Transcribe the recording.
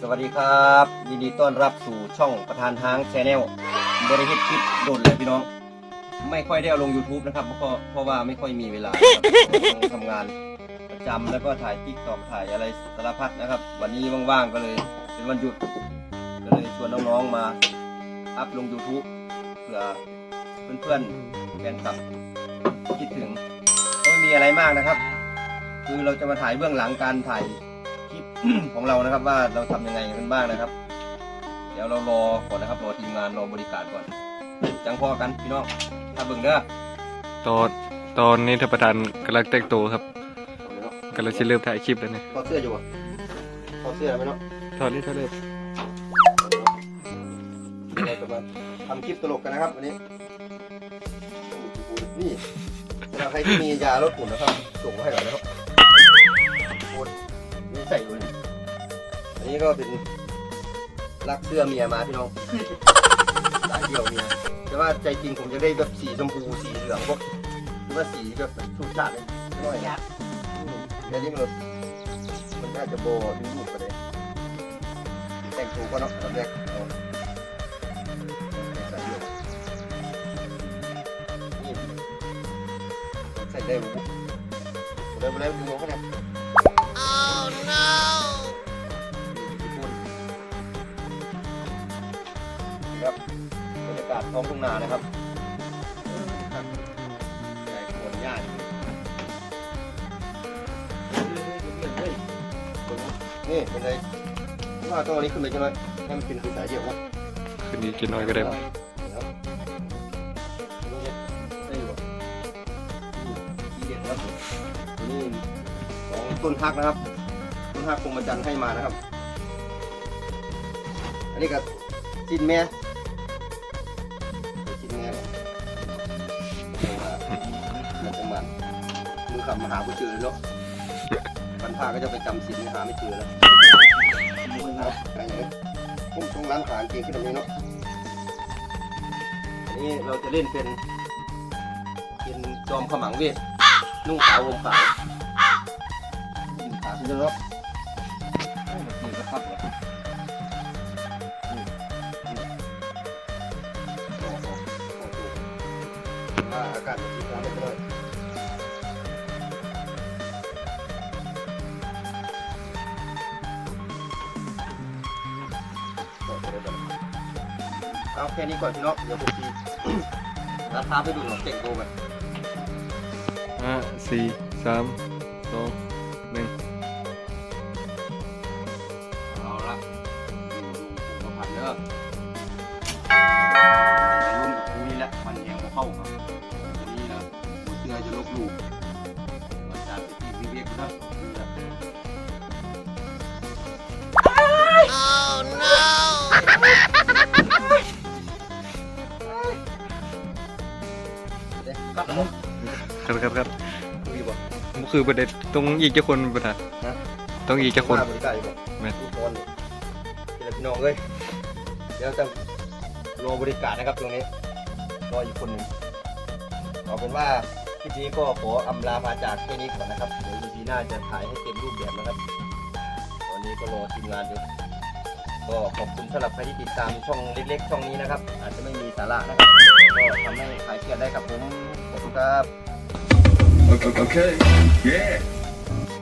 สวัสดีครับยินดีต้อนรับสู่ช่องประธานทางแชนแนลบริฮิตคลิปโดดเลยพี่น้อง ไม่ค่อยได้เอาลง YouTube นะครับเพราะเพราะว่าไม่ค่อยมีเวลาครับต้องทำงานประจำแล้วก็ถ่ายติ๊กตอกถ่ายอะไรสารพัดนะครับ วันนี้ว่างๆก็เลยเป็นวันหยุดก็เลยชวนน้องๆมาอัพลง YouTube เผื่อเพื่อนๆแฟนคลับคิดถึงก็ไม่มีอะไรมากนะครับ คือเราจะมาถ่ายเบื้องหลังการถ่าย คลิปของเรานะครับว่าเราทำยังไงกันบ้างนะครับ เดี๋ยวเรารอก่อนนะครับรอทีมงานรอบริการก่อน จังพอกันพี่น้องถ้าเบิ่งเด้อตอนตอนนี้ท่านประธานกำลังแต่งตัวครับกำลังจะเริ่มถ่ายคลิปแล้วเนี่ยถอดเสื้ออยู่บ่ถอดเสื้อไหมเนาะตอนนี้เท่าเริ่มเราจะมาทำคลิปตลกกันนะครับวันนี้นี่สำหรับใครที่มียาลดฝุ่นนะครับส่งมาให้หน่อยนะครับ นนี้ก็เป็นรักเสื้อเมียมาพี่น้องสายเดี่ยวเมียแต่ว่าใจจริงผมจะได้แบบสีชมพูสีเหลืองพวกหรือว่าสีแบบชูชาติเลยน้อยนะอืมเดี๋ยวนี้มันมันน่าจะโบดึงลูกไปเลยแต่งตัวก็เนาะตอนแรกเอาใส่เดี่ยวนี่ใส่ได้บุกได้บุได้บุกเขาเนี่ย ครับบรรยากาศท้องทุ่งนานะครับใหญ่ขนหญ้านี่นี่เป็นไงว่าต้องเอานี้ขึ้นไปใช่ไหมให้มันเป็นสายเดี่ยววะคืนนี้กินน้อยก็ได้ครับได้อยู่อะนี่ทีเด็ดครับนี่ของต้นฮักนะครับ ต้นฮักคงมาจันทร์ให้มานะครับ อันนี้ก็จินแม่ มือขับมาหาผู้เจอเนาะพันผ้าก็จะไปจำสินหาไม่เจอแล้วมือครับอะไรอย่างเงี้ยผมตรงร้านขายเกงที่ตรงนี้เนาะอันนี้เราจะเล่นเป็นเป็นจอมขมังเวทนุ่งขาวห่มขาวขาขึ้นแล้วเนาะโอ้มันตีกระทับเลยว่าอากาศมันดีกว่าไม่เป็น เอาแค่นี้ก่อนพี่น้องเดี๋ยวผมดีรับท้าไปดูหน่อยเก่งโกไปห้าสี่สามสอง เด้กัดผมครับครับครับคุยบ่ก็คือประเด็นตรงอีกเจ้าคนประธานฮะต้องอีกเจ้าคนบริการบ่แม่นทุกคนเดี๋ยวพี่น้องเอ้ยเดี๋ยวจะรอบริการนะครับตรงนี้รออีกคนหนึ่งเอาเป็นว่าคลิปนี้ก็ขออำลาพาจากแค่นี้ก่อนนะครับเดี๋ยวทีหน้าจะถ่ายให้เต็มรูปแบบนะครับ ตอนนี้ก็รอทีมงานอยู่ก็ขอบคุณสำหรับใครที่ติดตามช่องเล็กๆช่องนี้นะครับ อาจจะไม่ มีสาระนะครับก็ทำให้คลายเครียดได้ครับผมขอบคุณครับ Okay. okay. Yeah.